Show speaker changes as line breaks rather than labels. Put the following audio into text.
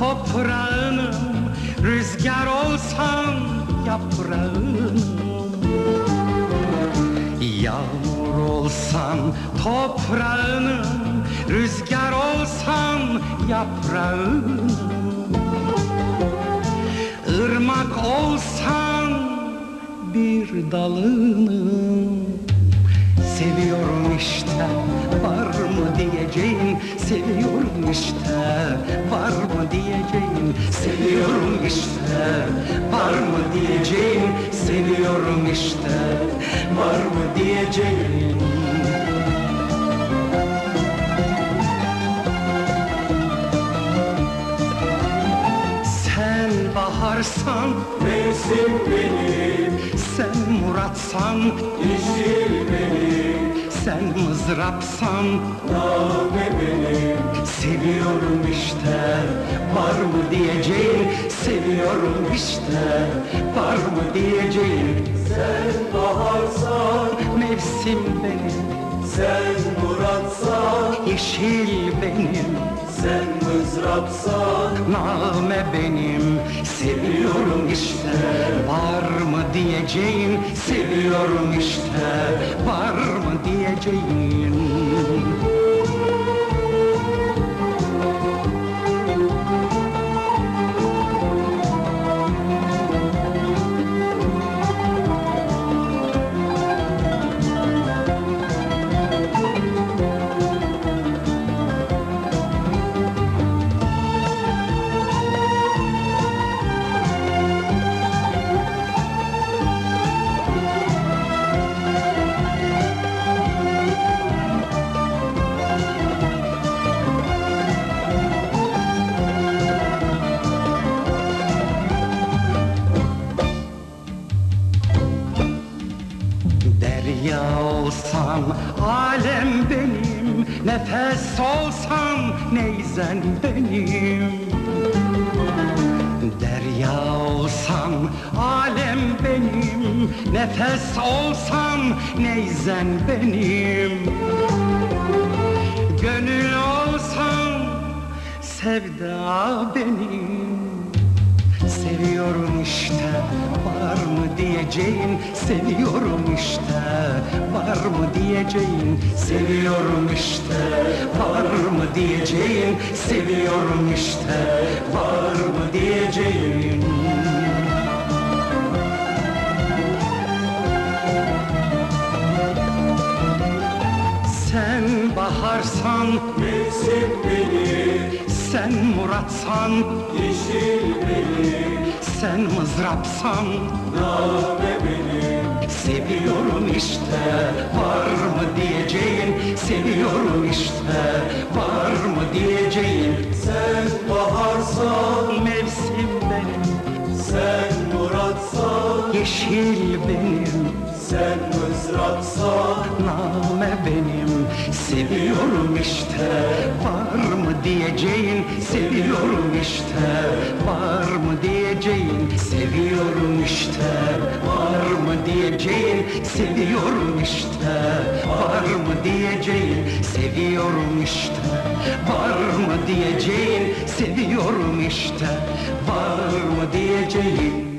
toprağınım Rüzgar olsan yaprağınım. Yağmur olsan toprağınım Rüzgar olsan yaprağınım. Irmak olsan bir dalınım işte. Var mı diyeceğim? Seviyorum işte. Var mı diyeceğim? Seviyorum işte. Var mı diyeceğim? Sen baharsan
Mevsim benim,
Sen muratsan
yeşil benim,
Sen mızrapsan
name benim.
Seviyorum işte Var mı diyeceğim Seviyorum işte Var mı diyeceğim
Sen baharsan,
Mevsim benim.
sen muratsan,
Yeşil benim.
sen mızrapsan.
Name benim. Seviyorum işte. Var mı diyeceğim Seviyorum işte. Var mı diyeceğim Derya olsam alem benim Nefes olsam neyzen benim. Derya olsam alem benim Nefes olsam neyzen benim. Gönül olsam sevda benim. Seviyorum işte diyeceğim Seviyorum işte. Var mı diyeceğim Seviyorum işte. Var mı diyeceğim Seviyorum işte. Var mı diyeceğim? Sen baharsan
Mevsim benim,
sen muratsan
yeşil benim,
Sen mızrapsan.
Name benim.
Seviyorum işte var mı diyeceğin? Seviyorum işte var mı diyeceğin?
Sen baharsan,
Mevsim benim.
Sen muratsan,
Yeşil benim.
Sen mızrapsan.
Name benim Seviyorum işte. Var mı diyeceğin Seviyorum işte. Var mı diyeceğin Seviyorum işte. Var mı diyeceğin Seviyorum işte. Var mı diyeceğin Seviyorum işte. Var mı diyeceğin Seviyorum işte. Var mı diyeceğin